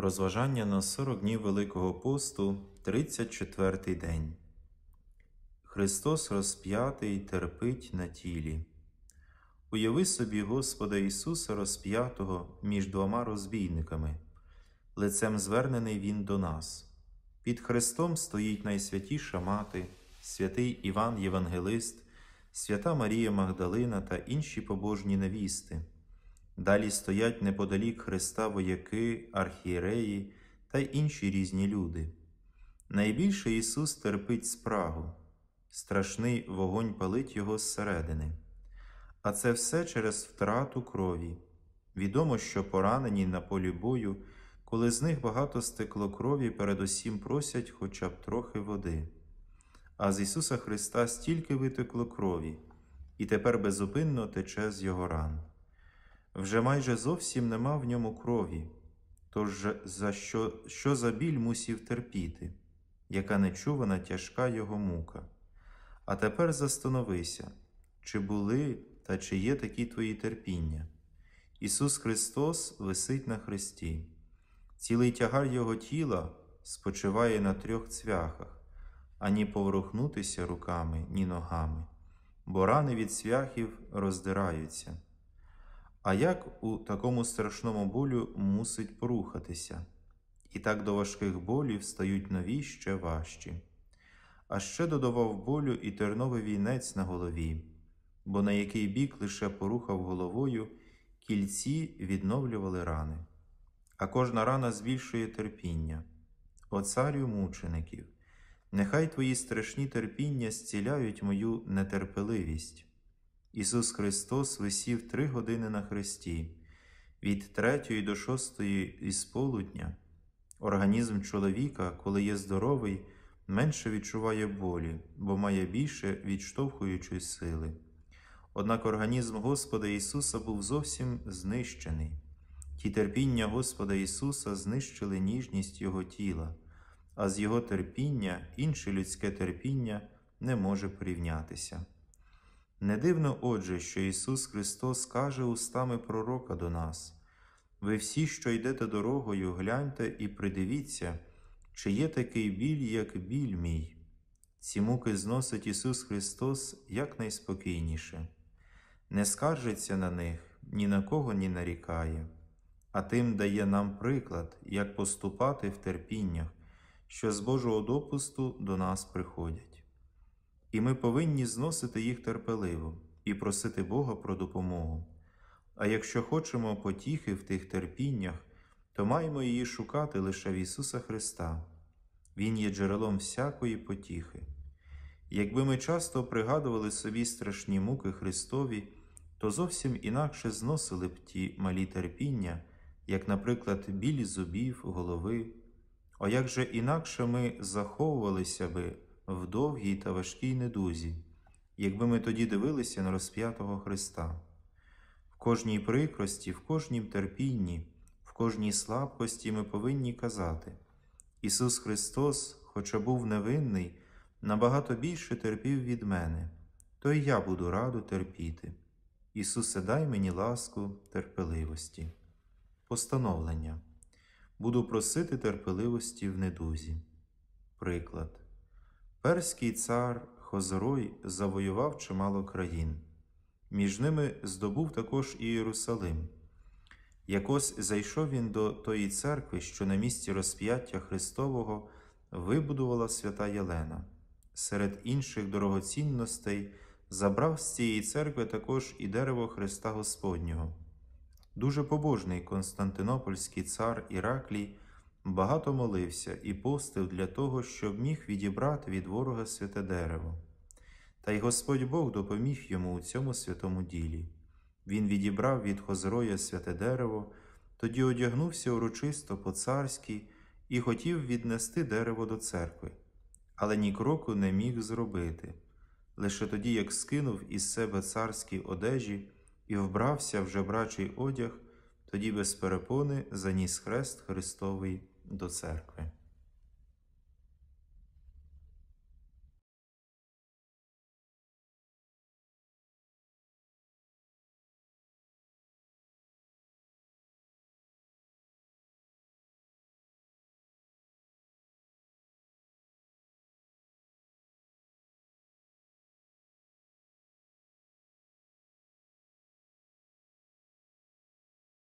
Розважання на 40 днів Великого посту, 34 день. Христос розп'ятий терпить на тілі. Уяви собі Господа Ісуса розп'ятого між двома розбійниками, лицем звернений Він до нас. Під Христом стоїть найсвятіша Мати, святий Іван Євангелист, свята Марія Магдалина та інші побожні невісти. Далі стоять неподалік Христа вояки, архієреї та інші різні люди. Найбільше Ісус терпить спрагу, страшний вогонь палить Його зсередини. А це все через втрату крові. Відомо, що поранені на полі бою, коли з них багато стекло крові, передусім просять хоча б трохи води. А з Ісуса Христа стільки витекло крові, і тепер безупинно тече з Його ран. Вже майже зовсім нема в ньому крові, тож за що, що за біль мусів терпіти, яка нечувана тяжка його мука. А тепер застановися, чи були та чи є такі твої терпіння. Ісус Христос висить на хресті, цілий тягар Його тіла спочиває на трьох цвяхах, ані поворухнутися руками, ні ногами, бо рани від цвяхів роздираються. А як у такому страшному болю мусить порухатися, і так до важких болів стають нові ще важчі. А ще додавав болю і терновий вінець на голові, бо на який бік лише порухав головою, кільці відновлювали рани. А кожна рана збільшує терпіння. О царю мучеників, нехай твої страшні терпіння зціляють мою нетерпеливість. Ісус Христос висів три години на хресті, від третьої до шостої із полудня. Організм чоловіка, коли є здоровий, менше відчуває болі, бо має більше відштовхуючої сили. Однак організм Господа Ісуса був зовсім знищений. Ті терпіння Господа Ісуса знищили ніжність Його тіла, а з Його терпіння інше людське терпіння не може порівнятися. Не дивно, отже, що Ісус Христос каже устами пророка до нас: ви всі, що йдете дорогою, гляньте і придивіться, чи є такий біль, як біль мій. Ці муки зносить Ісус Христос якнайспокійніше, не скаржиться на них, ні на кого ні нарікає, а тим дає нам приклад, як поступати в терпіннях, що з Божого допусту до нас приходять і ми повинні зносити їх терпеливо і просити Бога про допомогу. А якщо хочемо потіхи в тих терпіннях, то маємо її шукати лише в Ісуса Христа. Він є джерелом всякої потіхи. Якби ми часто пригадували собі страшні муки Христові, то зовсім інакше зносили б ті малі терпіння, як, наприклад, білі зубів, голови, а як же інакше ми заховувалися би в довгій та важкій недузі, якби ми тоді дивилися на розп'ятого Христа. В кожній прикрості, в кожнім терпінні, в кожній слабкості ми повинні казати: Ісус Христос, хоча був невинний, набагато більше терпів від мене, то й я буду раду терпіти. Ісусе, дай мені ласку терпеливості. Постановлення. Буду просити терпеливості в недузі. Приклад. Перський цар Хозрой завоював чимало країн. Між ними здобув також і Єрусалим. Якось зайшов він до тої церкви, що на місці розп'яття Христового вибудувала свята Єлена. Серед інших дорогоцінностей забрав з цієї церкви також і дерево Христа Господнього. Дуже побожний Константинопольський цар Іраклій багато молився і постив для того, щоб міг відібрати від ворога святе дерево. Та й Господь Бог допоміг йому у цьому святому ділі. Він відібрав від Хозроя святе дерево, тоді одягнувся урочисто по царськи і хотів віднести дерево до церкви, але ні кроку не міг зробити. Лише тоді, як скинув із себе царські одежі і вбрався в жебрачий одяг, тоді без перепони заніс хрест Христовий до церкви.